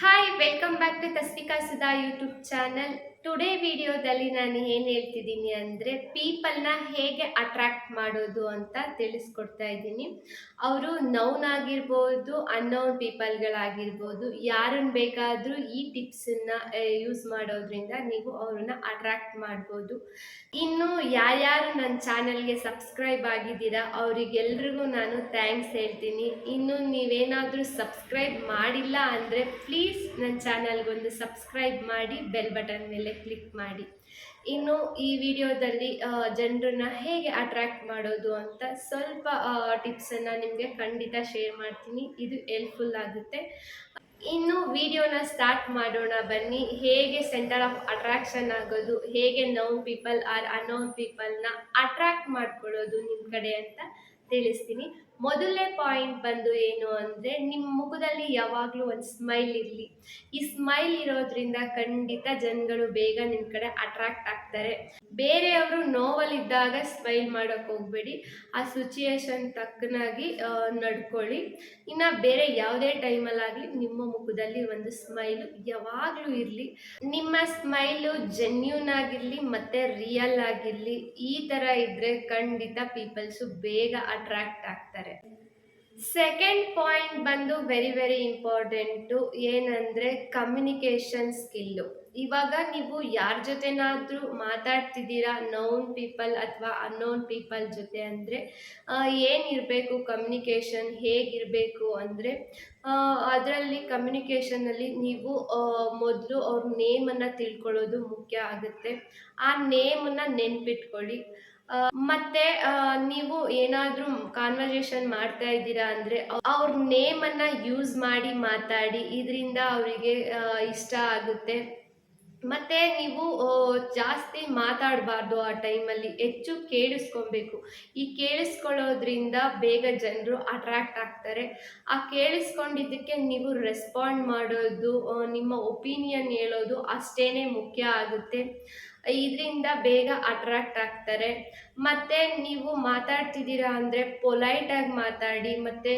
Hi welcome back to Tasvika Sudha YouTube channel today ವಿಡಿಯೋದಲ್ಲಿ ನಾನು ಏನು ಹೇಳ್ತಿದ್ದೀನಿ ಅಂದರೆ ಪೀಪಲ್ನ ಹೇಗೆ ಅಟ್ರ್ಯಾಕ್ಟ್ ಮಾಡೋದು ಅಂತ ತಿಳಿಸ್ಕೊಡ್ತಾ ಇದ್ದೀನಿ. ಅವರು ನೌನ್ ಆಗಿರ್ಬೋದು ಅನ್ನೌನ್ ಪೀಪಲ್ಗಳಾಗಿರ್ಬೋದು ಯಾರನ್ನು ಬೇಕಾದರೂ ಈ ಟಿಪ್ಸನ್ನು ಯೂಸ್ ಮಾಡೋದ್ರಿಂದ ನೀವು ಅವ್ರನ್ನ ಅಟ್ರ್ಯಾಕ್ಟ್ ಮಾಡ್ಬೋದು. ಇನ್ನು ಯಾರ್ಯಾರು ನನ್ನ ಚಾನಲ್ಗೆ ಸಬ್ಸ್ಕ್ರೈಬ್ ಆಗಿದ್ದೀರಾ, ಅವರಿಗೆಲ್ರಿಗೂ ನಾನು ಥ್ಯಾಂಕ್ಸ್ ಹೇಳ್ತೀನಿ. ಇನ್ನು ನೀವೇನಾದರೂ ಸಬ್ಸ್ಕ್ರೈಬ್ ಮಾಡಿಲ್ಲ ಅಂದರೆ ಪ್ಲೀಸ್ ನನ್ನ ಚಾನಲ್ಗೊಂದು ಸಬ್ಸ್ಕ್ರೈಬ್ ಮಾಡಿ ಬೆಲ್ ಬಟನ್ ಮೇಲೆ ಕ್ಲಿಕ್ ಮಾಡಿ. ಇನ್ನು ಈ ವಿಡಿಯೋದಲ್ಲಿ ಜನರನ್ನ ಹೇಗೆ ಅಟ್ರ್ಯಾಕ್ಟ್ ಮಾಡೋದು ಅಂತ ಸ್ವಲ್ಪ ಟಿಪ್ಸನ್ನು ನಿಮಗೆ ಖಂಡಿತ ಶೇರ್ ಮಾಡ್ತೀನಿ. ಇದು ಹೆಲ್ಪ್ಫುಲ್ ಆಗುತ್ತೆ. ಇನ್ನು ವಿಡಿಯೋನ ಸ್ಟಾರ್ಟ್ ಮಾಡೋಣ. ಬನ್ನಿ, ಹೇಗೆ ಸೆಂಟರ್ ಆಫ್ ಅಟ್ರಾಕ್ಷನ್ ಆಗೋದು, ಹೇಗೆ ನೌನ್ ಪೀಪಲ್ ಆರ್ ಅನೌನ್ ಪೀಪಲ್ನ ಅಟ್ರಾಕ್ಟ್ ಮಾಡ್ಕೊಳ್ಳೋದು ನಿಮ್ಮ ಕಡೆ ಅಂತ ತಿಳಿಸ್ತೀನಿ. ಮೊದಲನೇ ಪಾಯಿಂಟ್ ಬಂದು ಏನು ಅಂದರೆ ನಿಮ್ಮ ಮುಖದಲ್ಲಿ ಯಾವಾಗಲೂ ಒಂದು ಸ್ಮೈಲ್ ಇರಲಿ. ಈ ಸ್ಮೈಲ್ ಇರೋದ್ರಿಂದ ಖಂಡಿತ ಜನಗಳು ಬೇಗ ನಿಮ್ಮ ಕಡೆ ಅಟ್ರಾಕ್ಟ್ ಆಗ್ತಾರೆ. ಬೇರೆಯವರು ನೋವಲ್ಲಿದ್ದಾಗ ಸ್ಮೈಲ್ ಮಾಡೋಕೆ ಹೋಗಬೇಡಿ. ಆ ಸಿಚುಯೇಷನ್ ತಕ್ಕನಾಗಿ ನಡ್ಕೊಳ್ಳಿ. ಇನ್ನು ಬೇರೆ ಯಾವುದೇ ಟೈಮಲ್ಲಾಗಲಿ ನಿಮ್ಮ ಮುಖದಲ್ಲಿ ಒಂದು ಸ್ಮೈಲು ಯಾವಾಗಲೂ ಇರಲಿ. ನಿಮ್ಮ ಸ್ಮೈಲು ಜೆನ್ಯೂನ್ ಆಗಿರಲಿ, ಮತ್ತು ರಿಯಲ್ ಆಗಿರಲಿ. ಈ ಥರ ಇದ್ದರೆ ಖಂಡಿತ ಪೀಪಲ್ಸು ಬೇಗ ಅಟ್ರಾಕ್ಟ್ ಆಗ್ತಾರೆ. ಸೆಕೆಂಡ್ ಪಾಯಿಂಟ್ ಬಂದು ವೆರಿ ವೆರಿ ಇಂಪಾರ್ಟೆಂಟು ಏನಂದರೆ ಕಮ್ಯುನಿಕೇಷನ್ ಸ್ಕಿಲ್ಲು ಇವಾಗ ನೀವು ಯಾರ ಜೊತೆನಾದರೂ ಮಾತಾಡ್ತಿದ್ದೀರಾ ನೌನ್ ಪೀಪಲ್ ಅಥವಾ ಅನ್ನೋನ್ ಪೀಪಲ್ ಜೊತೆ ಅಂದರೆ ಏನಿರಬೇಕು ಕಮ್ಯುನಿಕೇಷನ್ ಹೇಗಿರಬೇಕು ಅಂದರೆ ಅದರಲ್ಲಿ ಕಮ್ಯುನಿಕೇಷನಲ್ಲಿ ನೀವು ಮೊದಲು ಅವ್ರ ನೇಮನ್ನು ತಿಳ್ಕೊಳ್ಳೋದು ಮುಖ್ಯ ಆಗುತ್ತೆ. ಆ ನೇಮನ್ನು ನೆನ್ಪಿಟ್ಕೊಳ್ಳಿ. ಮತ್ತೆ ನೀವು ಏನಾದ್ರೂ ಕಾನ್ವರ್ಸೇಷನ್ ಮಾಡ್ತಾ ಇದ್ದೀರಾ ಅಂದ್ರೆ ಅವ್ರ ನೇಮನ್ನು ಯೂಸ್ ಮಾಡಿ ಮಾತಾಡಿ, ಇದರಿಂದ ಅವರಿಗೆ ಇಷ್ಟ ಆಗುತ್ತೆ. ಮತ್ತೆ ನೀವು ಜಾಸ್ತಿ ಮಾತಾಡಬಾರ್ದು ಆ ಟೈಮಲ್ಲಿ ಹೆಚ್ಚು ಕೇಳಿಸ್ಕೊಬೇಕು. ಈ ಕೇಳಿಸ್ಕೊಳ್ಳೋದ್ರಿಂದ ಬೇಗ ಜನರು ಅಟ್ರಾಕ್ಟ್ ಆಗ್ತಾರೆ. ಆ ಕೇಳಿಸ್ಕೊಂಡಿದ್ದಕ್ಕೆ ನೀವು ರೆಸ್ಪಾಂಡ್ ಮಾಡೋದು ನಿಮ್ಮ ಒಪಿನಿಯನ್ ಹೇಳೋದು ಅಷ್ಟೇ ಮುಖ್ಯ ಆಗುತ್ತೆ. ಇದರಿಂದ ಬೇಗ ಅಟ್ರಾಕ್ಟ್ ಆಗ್ತಾರೆ. ಮತ್ತು ನೀವು ಮಾತಾಡ್ತಿದ್ದೀರಾ ಅಂದರೆ ಪೊಲೈಟಾಗಿ ಮಾತಾಡಿ, ಮತ್ತು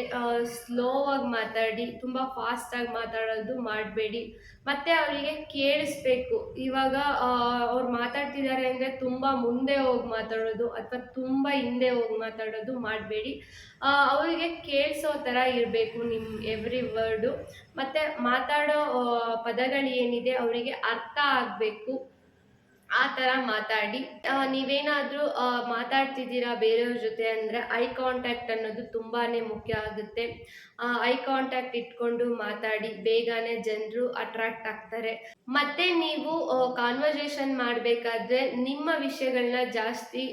ಸ್ಲೋವಾಗಿ ಮಾತಾಡಿ, ತುಂಬ ಫಾಸ್ಟಾಗಿ ಮಾತಾಡೋದು ಮಾಡಬೇಡಿ. ಮತ್ತು ಅವರಿಗೆ ಕೇಳಿಸ್ಬೇಕು. ಇವಾಗ ಅವ್ರು ಮಾತಾಡ್ತಿದ್ದಾರೆ ಅಂದರೆ ತುಂಬ ಮುಂದೆ ಹೋಗಿ ಮಾತಾಡೋದು ಅಥವಾ ತುಂಬ ಹಿಂದೆ ಹೋಗಿ ಮಾತಾಡೋದು ಮಾಡಬೇಡಿ. ಅವರಿಗೆ ಕೇಳಿಸೋ ಥರ ಇರಬೇಕು ನಿಮ್ಮ ಎವ್ರಿ ವರ್ಡು ಮತ್ತು ಮಾತಾಡೋ ಪದಗಳು ಏನಿದೆ ಅವರಿಗೆ ಅರ್ಥ ಆಗಬೇಕು. ಆ ಥರ ಮಾತಾಡಿ. ನೀವೇನಾದರೂ ಮಾತಾಡ್ತಿದ್ದೀರಾ ಬೇರೆಯವ್ರ ಜೊತೆ ಅಂದ್ರೆ ಐ ಕಾಂಟ್ಯಾಕ್ಟ್ ಅನ್ನೋದು ತುಂಬಾನೇ ಮುಖ್ಯ ಆಗುತ್ತೆ. ಐ ಕಾಂಟ್ಯಾಕ್ಟ್ ಇಟ್ಕೊಂಡು ಮಾತಾಡಿ, ಬೇಗನೆ ಜನರು ಅಟ್ರಾಕ್ಟ್ ಆಗ್ತಾರೆ. ಮತ್ತೆ ನೀವು ಕಾನ್ವರ್ಸೇಷನ್ ಮಾಡಬೇಕಾದ್ರೆ ನಿಮ್ಮ ವಿಷಯಗಳನ್ನ ಜಾಸ್ತಿ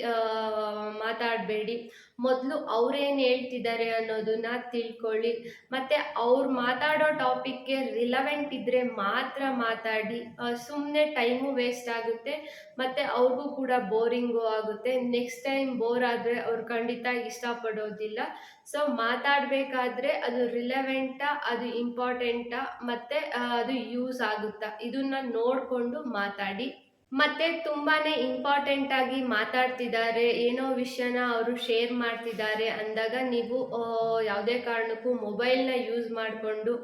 ಮಾತಾಡಬೇಡಿ. ಮೊದಲು ಅವ್ರೇನು ಹೇಳ್ತಿದ್ದಾರೆ ಅನ್ನೋದನ್ನ ತಿಳ್ಕೊಳ್ಳಿ. ಮತ್ತು ಅವ್ರು ಮಾತಾಡೋ ಟಾಪಿಕ್ಗೆ ರಿಲವೆಂಟ್ ಇದ್ದರೆ ಮಾತ್ರ ಮಾತಾಡಿ. ಸುಮ್ಮನೆ ಟೈಮು ವೇಸ್ಟ್ ಆಗುತ್ತೆ. ಮತ್ತು ಅವ್ರಿಗೂ ಕೂಡ ಬೋರಿಂಗು ಆಗುತ್ತೆ. ನೆಕ್ಸ್ಟ್ ಟೈಮ್ ಬೋರ್ ಆದರೆ ಅವ್ರು ಖಂಡಿತ ಇಷ್ಟಪಡೋದಿಲ್ಲ. ಸೊ ಮಾತಾಡಬೇಕಾದ್ರೆ ಅದು ರಿಲೆವೆಂಟಾ ಅದು ಇಂಪಾರ್ಟೆಂಟಾ ಮತ್ತು ಅದು ಯೂಸ್ ಆಗುತ್ತಾ? ಇದನ್ನ ನೋಡಿಕೊಂಡು ಮಾತಾಡಿ. ಮತ್ತೆ ತುಂಬಾನೇ ಇಂಪಾರ್ಟೆಂಟ್ ಆಗಿ ಮಾತಾಡ್ತಿದ್ದಾರೆ. ಏನೋ ವಿಷಯನ ಅವರು ಶೇರ್ ಮಾಡ್ತಿದ್ದಾರೆ ಅಂದಾಗ ನೀವು ಯಾವುದೇ ಕಾರಣಕ್ಕೂ ಮೊಬೈಲ್ನ ಯೂಸ್ ಮಾಡಿಕೊಂಡು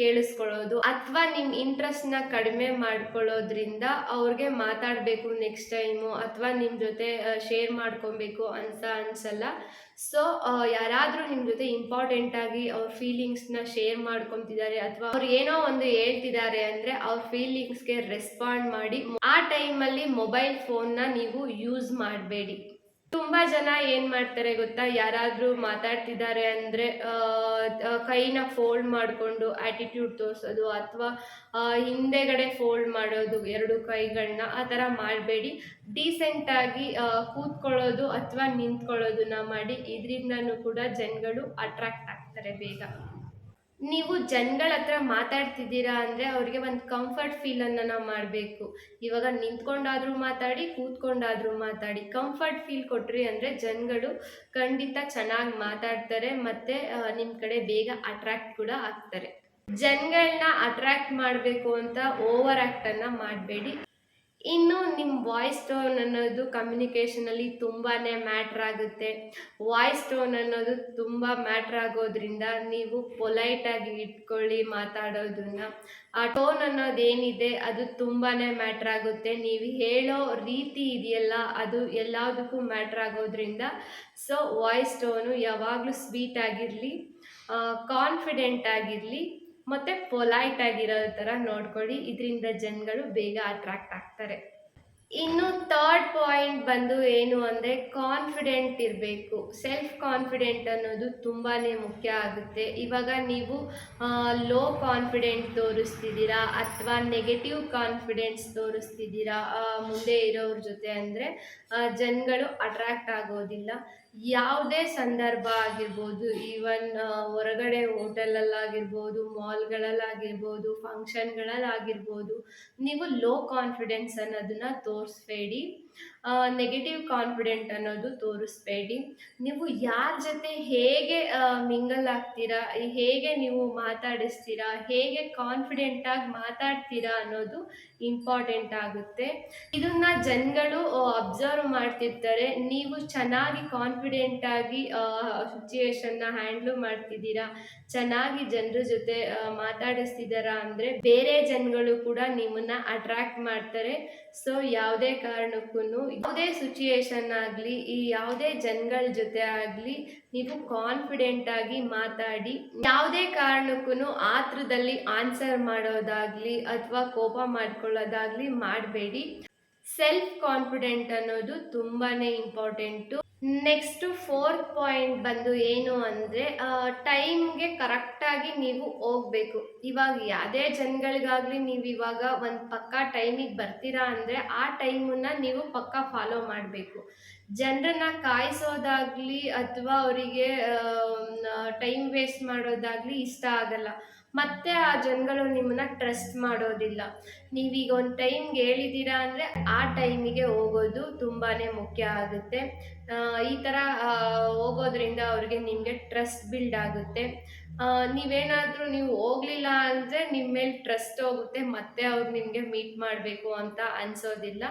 ಕೇಳಿಸ್ಕೊಳ್ಳೋದು ಅಥವಾ ನಿಮ್ಮ ಇಂಟ್ರೆಸ್ಟ್ನ ಕಡಿಮೆ ಮಾಡ್ಕೊಳ್ಳೋದ್ರಿಂದ ಅವ್ರಿಗೆ ಮಾತಾಡಬೇಕು ನೆಕ್ಸ್ಟ್ ಟೈಮು ಅಥವಾ ನಿಮ್ಮ ಜೊತೆ ಶೇರ್ ಮಾಡ್ಕೊಬೇಕು ಅಂತ ಅನ್ಸಲ್ಲ. ಸೊ ಯಾರಾದರೂ ನಿಮ್ಮ ಜೊತೆ ಇಂಪಾರ್ಟೆಂಟ್ ಆಗಿ ಅವ್ರ ಫೀಲಿಂಗ್ಸ್ನ ಶೇರ್ ಮಾಡ್ಕೊತಿದ್ದಾರೆ ಅಥವಾ ಅವ್ರು ಏನೋ ಒಂದು ಹೇಳ್ತಿದ್ದಾರೆ ಅಂದರೆ ಅವ್ರ ಫೀಲಿಂಗ್ಸ್ಗೆ ರೆಸ್ಪಾಂಡ್ ಮಾಡಿ, ಆ ಟೈಮಲ್ಲಿ ಮೊಬೈಲ್ ಫೋನ್ನ ನೀವು ಯೂಸ್ ಮಾಡಬೇಡಿ. ತುಂಬ ಜನ ಏನ್ ಮಾಡ್ತಾರೆ ಗೊತ್ತಾ? ಯಾರಾದ್ರೂ ಮಾತಾಡ್ತಿದ್ದಾರೆ ಅಂದ್ರೆ ಕೈನ ಫೋಲ್ಡ್ ಮಾಡಿಕೊಂಡು ಆಟಿಟ್ಯೂಡ್ ತೋರಿಸೋದು ಅಥವಾ ಹಿಂದೆಗಡೆ ಫೋಲ್ಡ್ ಮಾಡೋದು, ಎರಡು ಕೈಗಳನ್ನ ಆ ಥರ ಮಾಡಬೇಡಿ. ಡೀಸೆಂಟಾಗಿ ಕೂತ್ಕೊಳ್ಳೋದು ಅಥವಾ ನಿಂತ್ಕೊಳ್ಳೋದನ್ನ ಮಾಡಿ, ಇದರಿಂದನೂ ಕೂಡ ಜನಗಳು ಅಟ್ರಾಕ್ಟ್ ಆಗ್ತಾರೆ ಬೇಗ. ನೀವು ಜನಗಳ ಹತ್ರ ಮಾತಾಡ್ತಿದ್ದೀರಾ ಅಂದರೆ ಅವ್ರಿಗೆ ಒಂದು ಕಂಫರ್ಟ್ ಫೀಲನ್ನು ನಾವು ಮಾಡಬೇಕು. ಇವಾಗ ನಿಂತ್ಕೊಂಡಾದರೂ ಮಾತಾಡಿ, ಕೂತ್ಕೊಂಡಾದರೂ ಮಾತಾಡಿ. ಕಂಫರ್ಟ್ ಫೀಲ್ ಕೊಟ್ರಿ ಅಂದರೆ ಜನಗಳು ಖಂಡಿತ ಚೆನ್ನಾಗಿ ಮಾತಾಡ್ತಾರೆ ಮತ್ತು ನಿಮ್ಮ ಕಡೆ ಬೇಗ ಅಟ್ರಾಕ್ಟ್ ಕೂಡ ಆಗ್ತಾರೆ. ಜನಗಳನ್ನ ಅಟ್ರಾಕ್ಟ್ ಮಾಡಬೇಕು ಅಂತ ಓವರ್ ಆ್ಯಕ್ಟನ್ನು ಮಾಡಬೇಡಿ. ಇನ್ನು ನಿಮ್ಮ ವಾಯ್ಸ್ ಟೋನ್ ಅನ್ನೋದು ಕಮ್ಯುನಿಕೇಷನಲ್ಲಿ ತುಂಬಾ ಮ್ಯಾಟ್ರ್ ಆಗುತ್ತೆ. ವಾಯ್ಸ್ ಟೋನ್ ಅನ್ನೋದು ತುಂಬ ಮ್ಯಾಟ್ರ್ ಆಗೋದ್ರಿಂದ ನೀವು ಪೊಲೈಟಾಗಿ ಇಟ್ಕೊಳ್ಳಿ ಮಾತಾಡೋದನ್ನ. ಆ ಟೋನ್ ಅನ್ನೋದು ಏನಿದೆ ಅದು ತುಂಬಾ ಮ್ಯಾಟ್ರ್ ಆಗುತ್ತೆ. ನೀವು ಹೇಳೋ ರೀತಿ ಇದೆಯಲ್ಲ, ಅದು ಎಲ್ಲದಕ್ಕೂ ಮ್ಯಾಟ್ರ್ ಆಗೋದ್ರಿಂದ. ಸೊ ವಾಯ್ಸ್ ಟೋನು ಯಾವಾಗಲೂ ಸ್ವೀಟ್ ಆಗಿರಲಿ ಕಾನ್ಫಿಡೆಂಟ್ ಆಗಿರಲಿ ಮತ್ತು ಪೊಲೈಟ್ ಆಗಿರೋ ಥರ ನೋಡ್ಕೊಳ್ಳಿ. ಇದರಿಂದ ಜನಗಳು ಬೇಗ ಅಟ್ರಾಕ್ಟ್ ಆಗ್ತಾರೆ. ಇನ್ನು ಥರ್ಡ್ ಪಾಯಿಂಟ್ ಬಂದು ಏನು ಅಂದರೆ ಕಾನ್ಫಿಡೆಂಟ್ ಇರಬೇಕು. ಸೆಲ್ಫ್ ಕಾನ್ಫಿಡೆಂಟ್ ಅನ್ನೋದು ತುಂಬಾ ಮುಖ್ಯ ಆಗುತ್ತೆ. ಇವಾಗ ನೀವು ಲೋ ಕಾನ್ಫಿಡೆಂಟ್ ತೋರಿಸ್ತಿದ್ದೀರಾ ಅಥವಾ ನೆಗೆಟಿವ್ ಕಾನ್ಫಿಡೆನ್ಸ್ ತೋರಿಸ್ತಿದ್ದೀರಾ ಮುಂದೆ ಇರೋವ್ರ ಜೊತೆ ಅಂದರೆ ಜನಗಳು ಅಟ್ರಾಕ್ಟ್ ಆಗೋದಿಲ್ಲ. ಯಾವುದೇ ಸಂದರ್ಭ ಆಗಿರ್ಬೋದು ಈವನ್ ಹೊರಗಡೆ ಹೋಟೆಲಲ್ಲಾಗಿರ್ಬೋದು ಮಾಲ್ಗಳಲ್ಲಾಗಿರ್ಬೋದು ಫಂಕ್ಷನ್ಗಳಲ್ಲಾಗಿರ್ಬೋದು ನೀವು ಲೋ ಕಾನ್ಫಿಡೆನ್ಸ್ ಅನ್ನೋದನ್ನ ತೋರಿಸ್ಬೇಡಿ. ನೆಗೆಟಿವ್ ಕಾನ್ಫಿಡೆಂಟ್ ಅನ್ನೋದು ತೋರಿಸ್ಬೇಡಿ. ನೀವು ಯಾರ ಜೊತೆ ಹೇಗೆ ಮಿಂಗಲ್ ಆಗ್ತೀರಾ, ಹೇಗೆ ನೀವು ಮಾತಾಡಿಸ್ತೀರಾ, ಹೇಗೆ ಕಾನ್ಫಿಡೆಂಟಾಗಿ ಮಾತಾಡ್ತೀರಾ ಅನ್ನೋದು ಇಂಪಾರ್ಟೆಂಟ್ ಆಗುತ್ತೆ. ಇದನ್ನ ಜನಗಳು ಅಬ್ಸರ್ವ್ ಮಾಡ್ತಿರ್ತಾರೆ. ನೀವು ಚೆನ್ನಾಗಿ ಕಾನ್ಫಿಡೆಂಟ್ ಆಗಿ ಸಿಚುಯೇಷನ್ನ ಹ್ಯಾಂಡ್ಲ್ ಮಾಡ್ತಿದ್ದೀರಾ ಚೆನ್ನಾಗಿ ಜನರ ಜೊತೆ ಮಾತಾಡಿಸ್ತಿದಾರ ಅಂದರೆ ಬೇರೆ ಜನಗಳು ಕೂಡ ನಿಮ್ಮನ್ನ ಅಟ್ರಾಕ್ಟ್ ಮಾಡ್ತಾರೆ. ಸೊ ಯಾವುದೇ ಕಾರಣಕ್ಕೂ ಯಾವುದೇ ಸಿಚುಯೇಷನ್ ಆಗಲಿ, ಈ ಯಾವುದೇ ಜನಗಳ ಜೊತೆ ಆಗಲಿ, ನೀವು ಕಾನ್ಫಿಡೆಂಟ್ ಆಗಿ ಮಾತಾಡಿ, ಯಾವುದೇ ಕಾರಣಕ್ಕೂ ಆತ್ರದಲ್ಲಿ ಆನ್ಸರ್ ಮಾಡೋದಾಗ್ಲಿ ಅಥವಾ ಕೋಪ ಮಾಡ್ಕೊಳ್ಳೋದಾಗ್ಲಿ ಮಾಡಬೇಡಿ. ಸೆಲ್ಫ್ ಕಾನ್ಫಿಡೆಂಟ್ ಅನ್ನೋದು ತುಂಬಾನೇ ಇಂಪಾರ್ಟೆಂಟು ನೆಕ್ಸ್ಟ್ ಫೋರ್ತ್ ಪಾಯಿಂಟ್ ಬಂದು ಏನು ಅಂದರೆ ಟೈಮ್ಗೆ ಕರೆಕ್ಟಾಗಿ ನೀವು ಹೋಗ್ಬೇಕು. ಇವಾಗ ಯಾವುದೇ ಜನಗಳಿಗಾಗಲಿ ನೀವು ಇವಾಗ ಒಂದು ಪಕ್ಕ ಟೈಮಿಗೆ ಬರ್ತೀರಾ ಅಂದರೆ, ಆ ಟೈಮನ್ನ ನೀವು ಪಕ್ಕ ಫಾಲೋ ಮಾಡಬೇಕು. ಜನರನ್ನ ಕಾಯಿಸೋದಾಗ್ಲಿ ಅಥವಾ ಅವರಿಗೆ ಟೈಮ್ ವೇಸ್ಟ್ ಮಾಡೋದಾಗ್ಲಿ ಇಷ್ಟ ಆಗಲ್ಲ. ಮತ್ತೆ ಆ ಜನಗಳು ನಿಮ್ಮನ್ನ ಟ್ರಸ್ಟ್ ಮಾಡೋದಿಲ್ಲ. ನೀವೀಗ ಒಂದು ಟೈಮ್ಗೆ ಹೇಳಿದ್ದೀರಾ ಅಂದರೆ ಆ ಟೈಮಿಗೆ ಹೋಗೋದು ತುಂಬಾ ಮುಖ್ಯ ಆಗುತ್ತೆ. ಈ ಥರ ಹೋಗೋದ್ರಿಂದ ಅವ್ರಿಗೆ ನಿಮಗೆ ಟ್ರಸ್ಟ್ ಬಿಲ್ಡ್ ಆಗುತ್ತೆ. ನೀವೇನಾದರೂ ನೀವು ಹೋಗಲಿಲ್ಲ ಅಂದರೆ ನಿಮ್ಮ ಮೇಲೆ ಟ್ರಸ್ಟ್ ಹೋಗುತ್ತೆ, ಮತ್ತೆ ಅವ್ರು ನಿಮಗೆ ಮೀಟ್ ಮಾಡಬೇಕು ಅಂತ ಅನಿಸೋದಿಲ್ಲ.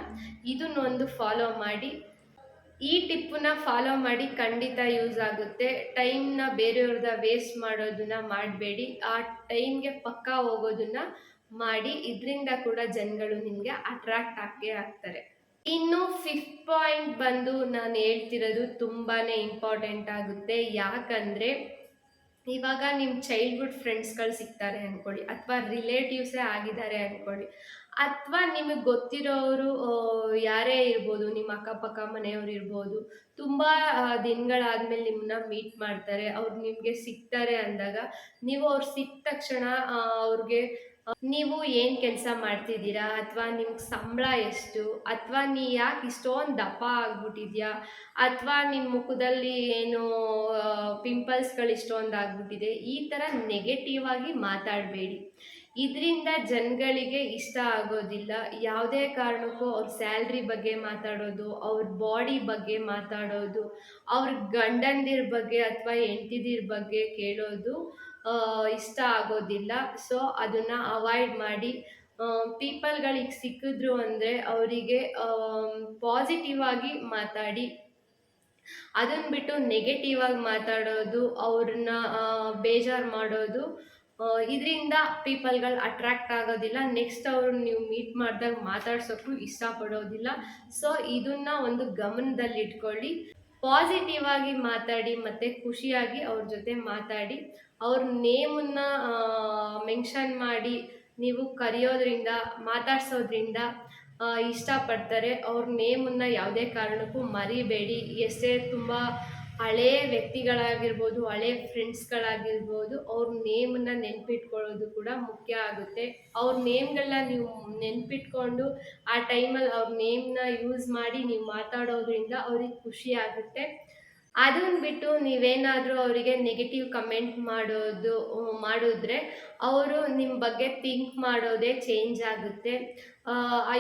ಇದನ್ನೊಂದು ಫಾಲೋ ಮಾಡಿ. ಈ ಟಿಪ್ಪನ್ನ ಫಾಲೋ ಮಾಡಿ ಖಂಡಿತ ಯೂಸ್ ಆಗುತ್ತೆ. ಟೈಮ್ನ ಬೇರೆಯವ್ರದ ವೇಸ್ಟ್ ಮಾಡೋದನ್ನ ಮಾಡಬೇಡಿ. ಆ ಟೈಮ್ಗೆ ಪಕ್ಕ ಹೋಗೋದನ್ನ ಮಾಡಿ, ಇದರಿಂದ ಕೂಡ ಜನಗಳು ನಿಮಗೆ ಅಟ್ರಾಕ್ಟ್ ಆಗೇ ಆಗ್ತಾರೆ. ಇನ್ನು ಫಿಫ್ತ್ ಪಾಯಿಂಟ್ ಬಂದು ನಾನು ಹೇಳ್ತಿರೋದು ತುಂಬಾ ಇಂಪಾರ್ಟೆಂಟ್ ಆಗುತ್ತೆ. ಯಾಕಂದರೆ ಇವಾಗ ನಿಮ್ಮ ಚೈಲ್ಡ್ಹುಡ್ ಫ್ರೆಂಡ್ಸ್ಗಳು ಸಿಗ್ತಾರೆ ಅಂದ್ಕೊಳ್ಳಿ ಅಥವಾ ರಿಲೇಟಿವ್ಸೇ ಆಗಿದ್ದಾರೆ ಅಂದ್ಕೊಳ್ಳಿ ಅಥವಾ ನಿಮಗೆ ಗೊತ್ತಿರೋರು ಯಾರೇ ಇರ್ಬೋದು, ನಿಮ್ಮ ಅಕ್ಕಪಕ್ಕ, ಮನೆಯವ್ರು ಇರ್ಬೋದು, ತುಂಬ ದಿನಗಳಾದ್ಮೇಲೆ ನಿಮ್ಮನ್ನ ಮೀಟ್ ಮಾಡ್ತಾರೆ, ಅವ್ರು ನಿಮಗೆ ಸಿಗ್ತಾರೆ ಅಂದಾಗ, ನೀವು ಅವ್ರು ಸಿಕ್ಕ ತಕ್ಷಣ ಅವ್ರಿಗೆ, ನೀವು ಏನು ಕೆಲಸ ಮಾಡ್ತಿದ್ದೀರಾ? ಅಥವಾ ನಿಮ್ಗೆ ಸಂಬಳ ಎಷ್ಟು? ಅಥವಾ ನೀ ಯಾಕೆ ಇಷ್ಟೊಂದು ದಪ್ಪ ಆಗ್ಬಿಟ್ಟಿದ್ಯಾ? ಅಥವಾ ನಿಮ್ಮ ಮುಖದಲ್ಲಿ ಏನು ಪಿಂಪಲ್ಸ್ಗಳು ಇಷ್ಟೊಂದು ಆಗ್ಬಿಟ್ಟಿದೆ? ಈ ಥರ ನೆಗೆಟಿವ್ ಆಗಿ ಮಾತಾಡಬೇಡಿ. ಇದರಿಂದ ಜನಗಳಿಗೆ ಇಷ್ಟ ಆಗೋದಿಲ್ಲ. ಯಾವುದೇ ಕಾರಣಕ್ಕೂ ಅವ್ರ ಸ್ಯಾಲ್ರಿ ಬಗ್ಗೆ ಮಾತಾಡೋದು, ಅವ್ರ ಬಾಡಿ ಬಗ್ಗೆ ಮಾತಾಡೋದು, ಅವ್ರ ಗಂಡಂದಿರ ಬಗ್ಗೆ ಅಥವಾ ಹೆಂಡ್ತಿದಿರ ಬಗ್ಗೆ ಕೇಳೋದು ಇಷ್ಟ ಆಗೋದಿಲ್ಲ. ಸೊ ಅದನ್ನು ಅವಾಯ್ಡ್ ಮಾಡಿ ಪೀಪಲ್ಗಳಿಗೆ ಸಿಕ್ಕಿದ್ರು ಅಂದರೆ ಅವರಿಗೆ ಪಾಸಿಟಿವ್ ಆಗಿ ಮಾತಾಡಿ. ಅದನ್ನು ಬಿಟ್ಟು ನೆಗೆಟಿವ್ ಆಗಿ ಮಾತಾಡೋದು, ಅವ್ರನ್ನ ಬೇಜಾರು ಮಾಡೋದು ಇದರಿಂದ ಪೀಪಲ್ಗಳು ಅಟ್ರಾಕ್ಟ್ ಆಗೋದಿಲ್ಲ. ನೆಕ್ಸ್ಟ್ ಅವರು ನೀವು ಮೀಟ್ ಮಾಡಿದಾಗ ಮಾತಾಡ್ಸೋಕ್ಕೂ ಇಷ್ಟಪಡೋದಿಲ್ಲ. ಸೊ ಇದನ್ನ ಒಂದು ಗಮನದಲ್ಲಿಟ್ಕೊಳ್ಳಿ. ಪಾಸಿಟಿವ್ ಆಗಿ ಮಾತಾಡಿ ಮತ್ತು ಖುಷಿಯಾಗಿ ಅವ್ರ ಜೊತೆ ಮಾತಾಡಿ. ಅವ್ರ ನೇಮನ್ನ ಮೆನ್ಷನ್ ಮಾಡಿ ನೀವು ಕರೆಯೋದ್ರಿಂದ, ಮಾತಾಡ್ಸೋದ್ರಿಂದ ಇಷ್ಟಪಡ್ತಾರೆ. ಅವ್ರ ನೇಮನ್ನ ಯಾವುದೇ ಕಾರಣಕ್ಕೂ ಮರಿಬೇಡಿ. ಎಷ್ಟೇ ತುಂಬ ಹಳೇ ವ್ಯಕ್ತಿಗಳಾಗಿರ್ಬೋದು ಹಳೆಯ ಫ್ರೆಂಡ್ಸ್ಗಳಾಗಿರ್ಬೋದು ಅವ್ರ ನೇಮನ್ನ ನೆನ್ಪಿಟ್ಕೊಳ್ಳೋದು ಕೂಡ ಮುಖ್ಯ ಆಗುತ್ತೆ. ಅವ್ರ ನೇಮ್ಗಳನ್ನ ನೀವು ನೆನ್ಪಿಟ್ಕೊಂಡು ಆ ಟೈಮಲ್ಲಿ ಅವ್ರ ನೇಮ್ನ ಯೂಸ್ ಮಾಡಿ ನೀವು ಮಾತಾಡೋದ್ರಿಂದ ಅವ್ರಿಗೆ ಖುಷಿ ಆಗುತ್ತೆ. ಅದನ್ನ ಬಿಟ್ಟು ನೀವೇನಾದರೂ ಅವರಿಗೆ ನೆಗೆಟಿವ್ ಕಮೆಂಟ್ ಮಾಡೋದು ಮಾಡಿದ್ರೆ, ಅವರು ನಿಮ್ಮ ಬಗ್ಗೆ ಥಿಂಕ್ ಮಾಡೋದೇ ಚೇಂಜ್ ಆಗುತ್ತೆ. ಆ,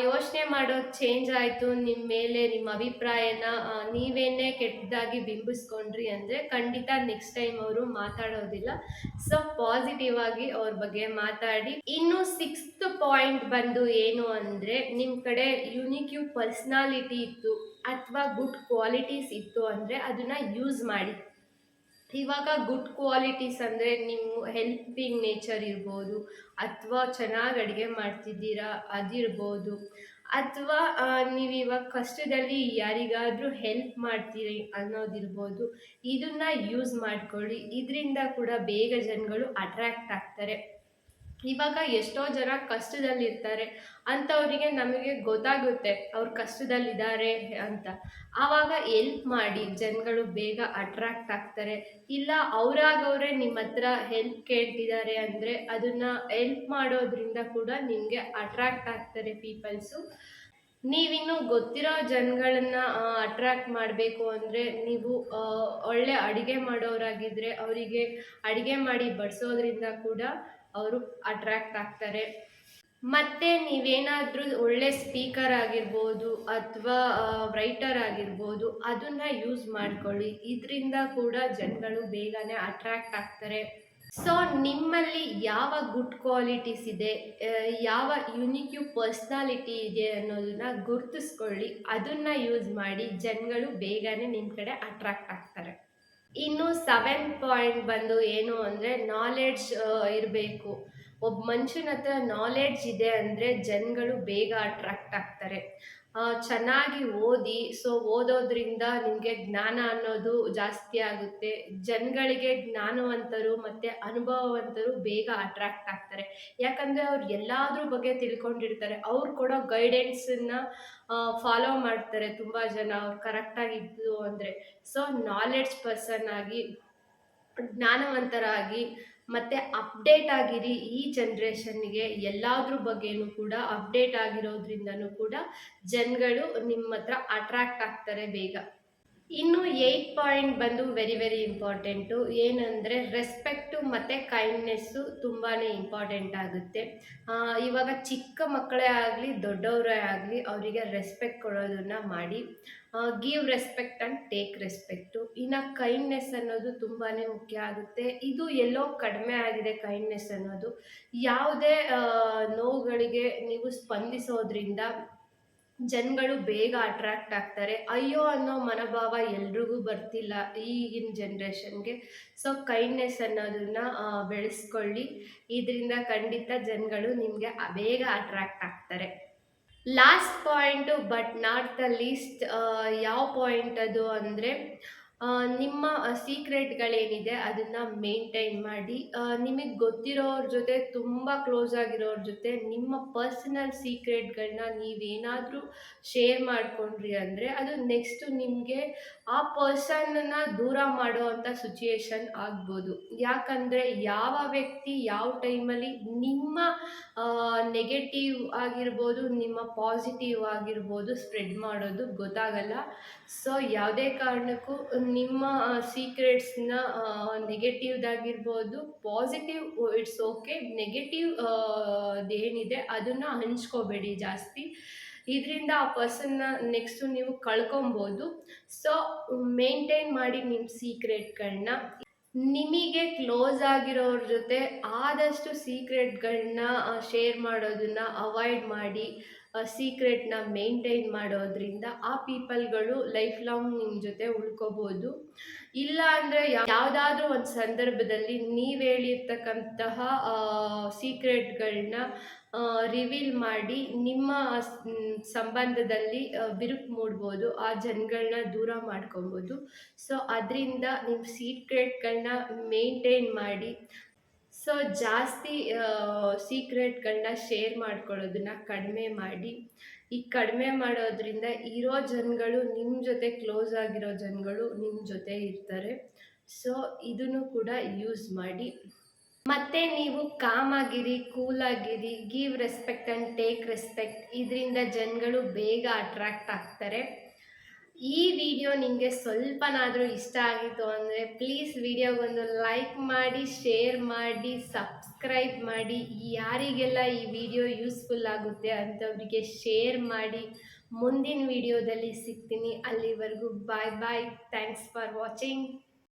ಯೋಚನೆ ಮಾಡೋದು ಚೇಂಜ್ ಆಯಿತು ನಿಮ್ಮ ಮೇಲೆ ನಿಮ್ಮ ಅಭಿಪ್ರಾಯನ ನೀವೇನೆ ಕೆಟ್ಟದಾಗಿ ಬಿಂಬಿಸ್ಕೊಂಡ್ರಿ ಅಂದರೆ ಖಂಡಿತ ನೆಕ್ಸ್ಟ್ ಟೈಮ್ ಅವರು ಮಾತಾಡೋದಿಲ್ಲ. ಸೊ ಪಾಸಿಟಿವ್ ಆಗಿ ಅವ್ರ ಬಗ್ಗೆ ಮಾತಾಡಿ. ಇನ್ನು ಸಿಕ್ಸ್ತ್ ಪಾಯಿಂಟ್ ಬಂದು ಏನು ಅಂದರೆ ನಿಮ್ಮ ಕಡೆ ಯುನಿಕ್ಯೂ ಪರ್ಸ್ನಾಲಿಟಿ ಇತ್ತು ಅಥವಾ ಗುಡ್ ಕ್ವಾಲಿಟೀಸ್ ಇತ್ತು ಅಂದರೆ ಅದನ್ನು ಯೂಸ್ ಮಾಡಿ. ಇವಾಗ ಗುಡ್ ಕ್ವಾಲಿಟೀಸ್ ಅಂದರೆ ನಿಮ್ಮ ಹೆಲ್ಪಿಂಗ್ ನೇಚರ್ ಇರ್ಬೋದು, ಅಥವಾ ಚೆನ್ನಾಗಿ ಅಡುಗೆ ಮಾಡ್ತಿದ್ದೀರಾ ಅದಿರ್ಬೋದು. ಅಥವಾ ನೀವು ಇವಾಗ ಕಷ್ಟದಲ್ಲಿ ಯಾರಿಗಾದರೂ ಹೆಲ್ಪ್ ಮಾಡ್ತೀರಿ ಅನ್ನೋದಿರ್ಬೋದು. ಇದನ್ನ ಯೂಸ್ ಮಾಡ್ಕೊಳ್ಳಿ. ಇದರಿಂದ ಕೂಡ ಬೇಗ ಜನಗಳು ಅಟ್ರ್ಯಾಕ್ಟ್ ಆಗ್ತಾರೆ. ಇವಾಗ ಎಷ್ಟೋ ಜನ ಕಷ್ಟದಲ್ಲಿರ್ತಾರೆ. ಅಂಥವರಿಗೆ ನಮಗೆ ಗೊತ್ತಾಗುತ್ತೆ ಅವ್ರು ಕಷ್ಟದಲ್ಲಿದ್ದಾರೆ ಅಂತ. ಆವಾಗ ಎಲ್ಪ್ ಮಾಡಿ ಜನಗಳು ಬೇಗ ಅಟ್ರಾಕ್ಟ್ ಆಗ್ತಾರೆ. ಇಲ್ಲ ಅವರಾಗವ್ರೆ ನಿಮ್ಮ ಹತ್ರ ಹೆಲ್ಪ್ ಕೇಳ್ತಿದ್ದಾರೆ ಅಂದರೆ ಅದನ್ನು ಹೆಲ್ಪ್ ಮಾಡೋದ್ರಿಂದ ಕೂಡ ನಿಮಗೆ ಅಟ್ರಾಕ್ಟ್ ಆಗ್ತಾರೆ ಪೀಪಲ್ಸು ನೀವಿನ್ನು ಗೊತ್ತಿರೋ ಜನಗಳನ್ನ ಅಟ್ರಾಕ್ಟ್ ಮಾಡಬೇಕು ಅಂದರೆ ನೀವು ಒಳ್ಳೆ ಅಡುಗೆ ಮಾಡೋರಾಗಿದ್ದರೆ ಅವರಿಗೆ ಅಡುಗೆ ಮಾಡಿ ಬಡಿಸೋದ್ರಿಂದ ಕೂಡ ಅವರು ಅಟ್ರಾಕ್ಟ್ ಆಗ್ತಾರೆ. ಮತ್ತೆ ನೀವೇನಾದರೂ ಒಳ್ಳೆ ಸ್ಪೀಕರ್ ಆಗಿರ್ಬೋದು ಅಥವಾ ರೈಟರ್ ಆಗಿರ್ಬೋದು, ಅದನ್ನ ಯೂಸ್ ಮಾಡ್ಕೊಳ್ಳಿ. ಇದರಿಂದ ಕೂಡ ಜನಗಳು ಬೇಗನೆ ಅಟ್ರಾಕ್ಟ್ ಆಗ್ತಾರೆ. ಸೊ ನಿಮ್ಮಲ್ಲಿ ಯಾವ ಗುಡ್ ಕ್ವಾಲಿಟೀಸ್ ಇದೆ ಯಾವ ಯುನಿಕ್ಯು ಪರ್ಸ್ನಾಲಿಟಿ ಇದೆ ಅನ್ನೋದನ್ನ ಗುರುತಿಸ್ಕೊಳ್ಳಿ. ಅದನ್ನ ಯೂಸ್ ಮಾಡಿ ಜನಗಳು ಬೇಗನೆ ನಿಮ್ಮ ಕಡೆ ಅಟ್ರಾಕ್ಟ್ ಆಗ್ತಾರೆ. ಇನ್ನು ಸೆವೆಂತ್ ಪಾಯಿಂಟ್ ಬಂದು ಏನು ಅಂದರೆ ನಾಲೆಡ್ಜ್ ಇರಬೇಕು. ಒಬ್ಬ ಮನುಷ್ಯನ ಹತ್ರ ನಾಲೆಡ್ಜ್ ಇದೆ ಅಂದರೆ ಜನಗಳು ಬೇಗ ಅಟ್ರಾಕ್ಟ್ ಆಗ್ತಾರೆ. ಚೆನ್ನಾಗಿ ಓದಿ ಸೊ ಓದೋದ್ರಿಂದ ನಿಮಗೆ ಜ್ಞಾನ ಅನ್ನೋದು ಜಾಸ್ತಿ ಆಗುತ್ತೆ. ಜನಗಳಿಗೆ ಜ್ಞಾನವಂತರು ಮತ್ತು ಅನುಭವವಂತರು ಬೇಗ ಅಟ್ರಾಕ್ಟ್ ಆಗ್ತಾರೆ. ಯಾಕಂದರೆ ಅವ್ರು ಎಲ್ಲಾದ್ರ ಬಗ್ಗೆ ತಿಳ್ಕೊಂಡಿರ್ತಾರೆ. ಅವ್ರು ಕೊಡೋ ಗೈಡೆನ್ಸನ್ನು ಫಾಲೋ ಮಾಡ್ತಾರೆ ತುಂಬ ಜನ. ಅವ್ರು ಕರೆಕ್ಟಾಗಿದ್ದು ಅಂದರೆ. ಸೊ ನಾಲೆಡ್ಜ್ ಪರ್ಸನ್ ಆಗಿ, ಜ್ಞಾನವಂತರಾಗಿ ಮತ್ತು ಅಪ್ಡೇಟ್ ಆಗಿರಿ ಈ ಜನ್ರೇಷನ್ಗೆ ಎಲ್ಲಾದ್ರ ಬಗ್ಗೆನೂ ಕೂಡ ಅಪ್ಡೇಟ್ ಆಗಿರೋದ್ರಿಂದನೂ ಕೂಡ ಜನಗಳು ನಿಮ್ಮ ಹತ್ರ ಅಟ್ರಾಕ್ಟ್ ಆಗ್ತಾರೆ ಬೇಗ. ಇನ್ನು ಏಯ್ಟ್ ಪಾಯಿಂಟ್ ಬಂದು ವೆರಿ ವೆರಿ ಇಂಪಾರ್ಟೆಂಟು ಏನಂದರೆ ರೆಸ್ಪೆಕ್ಟು ಮತ್ತು ಕೈಂಡ್ನೆಸ್ಸು ತುಂಬಾ ಇಂಪಾರ್ಟೆಂಟ್ ಆಗುತ್ತೆ. ಇವಾಗ ಚಿಕ್ಕ ಮಕ್ಕಳೇ ಆಗಲಿ, ದೊಡ್ಡವರೇ ಆಗಲಿ, ಅವರಿಗೆ ರೆಸ್ಪೆಕ್ಟ್ ಕೊಡೋದನ್ನು ಮಾಡಿ. Give respect and take respect ಇನ್ನು ಕೈಂಡ್ನೆಸ್ ಅನ್ನೋದು ತುಂಬಾ ಮುಖ್ಯ ಆಗುತ್ತೆ. ಇದು ಎಲ್ಲೋ ಕಡಿಮೆ ಆಗಿದೆ ಕೈಂಡ್ನೆಸ್ ಅನ್ನೋದು. ಯಾವುದೇ ನೋವುಗಳಿಗೆ ನೀವು ಸ್ಪಂದಿಸೋದ್ರಿಂದ ಜನಗಳು ಬೇಗ ಅಟ್ರಾಕ್ಟ್ ಆಗ್ತಾರೆ. ಅಯ್ಯೋ ಅನ್ನೋ ಮನೋಭಾವ ಎಲ್ರಿಗೂ ಬರ್ತಿಲ್ಲ ಈಗಿನ ಜನ್ರೇಷನ್ಗೆ ಸೊ ಕೈಂಡ್ನೆಸ್ ಅನ್ನೋದನ್ನ ಬೆಳೆಸ್ಕೊಳ್ಳಿ. ಇದರಿಂದ ಖಂಡಿತ ಜನಗಳು ನಿಮಗೆ ಬೇಗ ಅಟ್ರಾಕ್ಟ್ ಆಗ್ತಾರೆ. Last point but not the least ಯಾವ ಪಾಯಿಂಟ್ ಅದು ಅಂದರೆ ನಿಮ್ಮ ಸೀಕ್ರೆಟ್ಗಳೇನಿದೆ ಅದನ್ನು ಮೇಂಟೈನ್ ಮಾಡಿ ನಿಮಗೆ ಗೊತ್ತಿರೋರ ಜೊತೆ ತುಂಬ ಕ್ಲೋಸ್ ಆಗಿರೋರ ಜೊತೆ ನಿಮ್ಮ ಪರ್ಸನಲ್ ಸೀಕ್ರೆಟ್ಗಳನ್ನ ನೀವೇನಾದರೂ ಶೇರ್ ಮಾಡಿಕೊಂಡ್ರಿ ಅಂದರೆ ಅದು ನೆಕ್ಸ್ಟು ನಿಮಗೆ ಆ ಪರ್ಸನ್ನ ದೂರ ಮಾಡೋ ಅಂಥ ಸಿಚುಯೇಷನ್ ಆಗ್ಬೋದು. ಯಾಕಂದರೆ ಯಾವ ವ್ಯಕ್ತಿ ಯಾವ ಟೈಮಲ್ಲಿ ನಿಮ್ಮ ನೆಗೆಟಿವ್ ಆಗಿರ್ಬೋದು, ನಿಮ್ಮ ಪಾಸಿಟಿವ್ ಆಗಿರ್ಬೋದು ಸ್ಪ್ರೆಡ್ ಮಾಡೋದು ಗೊತ್ತಾಗಲ್ಲ. ಸೊ ಯಾವುದೇ ಕಾರಣಕ್ಕೂ ನಿಮ್ಮ ಸೀಕ್ರೆಟ್ಸ್ನ ನೆಗೆಟಿವ್ದಾಗಿರ್ಬೋದು ಪಾಸಿಟಿವ್ ಇಟ್ಸ್ ಓಕೆ ನೆಗೆಟಿವ್ ಏನಿದೆ ಅದನ್ನು ಹಂಚ್ಕೋಬೇಡಿ ಜಾಸ್ತಿ. ಇದರಿಂದ ಆ ಪರ್ಸನ್ನ ನೆಕ್ಸ್ಟು ನೀವು ಕಳ್ಕೊಬೋದು. ಸೊ ಮೇಂಟೈನ್ ಮಾಡಿ ನಿಮ್ಮ ಸೀಕ್ರೆಟ್ಗಳನ್ನ ನಿಮಗೆ ಕ್ಲೋಸ್ ಆಗಿರೋರ ಜೊತೆ ಆದಷ್ಟು ಸೀಕ್ರೆಟ್ಗಳನ್ನ ಶೇರ್ ಮಾಡೋದನ್ನ ಅವಾಯ್ಡ್ ಮಾಡಿ. ಸೀಕ್ರೆಟ್ನ ಮೇಂಟೈನ್ ಮಾಡೋದ್ರಿಂದ ಆ ಪೀಪಲ್ಗಳು ಲೈಫ್ ಲಾಂಗ್ ನಿಮ್ಮ ಜೊತೆ ಉಳ್ಕೋಬೋದು. ಇಲ್ಲ ಅಂದರೆ ಯಾವುದಾದ್ರೂ ಒಂದು ಸಂದರ್ಭದಲ್ಲಿ ನೀವು ಹೇಳಿರ್ತಕ್ಕಂತಹ ಸೀಕ್ರೆಟ್ಗಳನ್ನ ರಿವೀಲ್ ಮಾಡಿ ನಿಮ್ಮ ಸಂಬಂಧದಲ್ಲಿ ಬಿರುಕು ಮೂಡ್ಬೋದು, ಆ ಜನಗಳನ್ನ ದೂರ ಮಾಡ್ಕೊಬೋದು. ಸೊ ಅದರಿಂದ ನಿಮ್ಮ ಸೀಕ್ರೆಟ್ಗಳನ್ನ ಮೇಂಟೈನ್ ಮಾಡಿ ಸೊ ಜಾಸ್ತಿ ಸೀಕ್ರೆಟ್ಗಳನ್ನ ಶೇರ್ ಮಾಡ್ಕೊಳ್ಳೋದನ್ನ ಕಡಿಮೆ ಮಾಡಿ. ಈ ಕಡಿಮೆ ಮಾಡೋದ್ರಿಂದ ಇರೋ ಜನಗಳು ನಿಮ್ಮ ಜೊತೆ ಕ್ಲೋಸ್ ಆಗಿರೋ ಜನಗಳು ನಿಮ್ಮ ಜೊತೆ ಇರ್ತಾರೆ. ಸೊ ಇದನ್ನು ಕೂಡ ಯೂಸ್ ಮಾಡಿ. ಮತ್ತೆ ನೀವು ಕಾಮ್ ಆಗಿರಿ ಕೂಲ್ ಆಗಿರಿ give respect and take respect ಇದರಿಂದ ಜನಗಳು ಬೇಗ ಅಟ್ರಾಕ್ಟ್ ಆಗ್ತಾರೆ. ಈ ವಿಡಿಯೋ ನಿಮಗೆ ಸ್ವಲ್ಪನಾದರೂ ಇಷ್ಟ ಆಗಿತ್ತು ಅಂದರೆ ಪ್ಲೀಸ್ ವಿಡಿಯೋಗೊಂದು ಲೈಕ್ ಮಾಡಿ ಶೇರ್ ಮಾಡಿ ಸಬ್ಸ್ಕ್ರೈಬ್ ಮಾಡಿ. ಯಾರಿಗೆಲ್ಲ ಈ ವಿಡಿಯೋ ಯೂಸ್ಫುಲ್ ಆಗುತ್ತೆ ಅಂಥವ್ರಿಗೆ ಶೇರ್ ಮಾಡಿ. ಮುಂದಿನ ವಿಡಿಯೋದಲ್ಲಿ ಸಿಗ್ತೀನಿ. ಅಲ್ಲಿವರೆಗೂ bye bye thanks for watching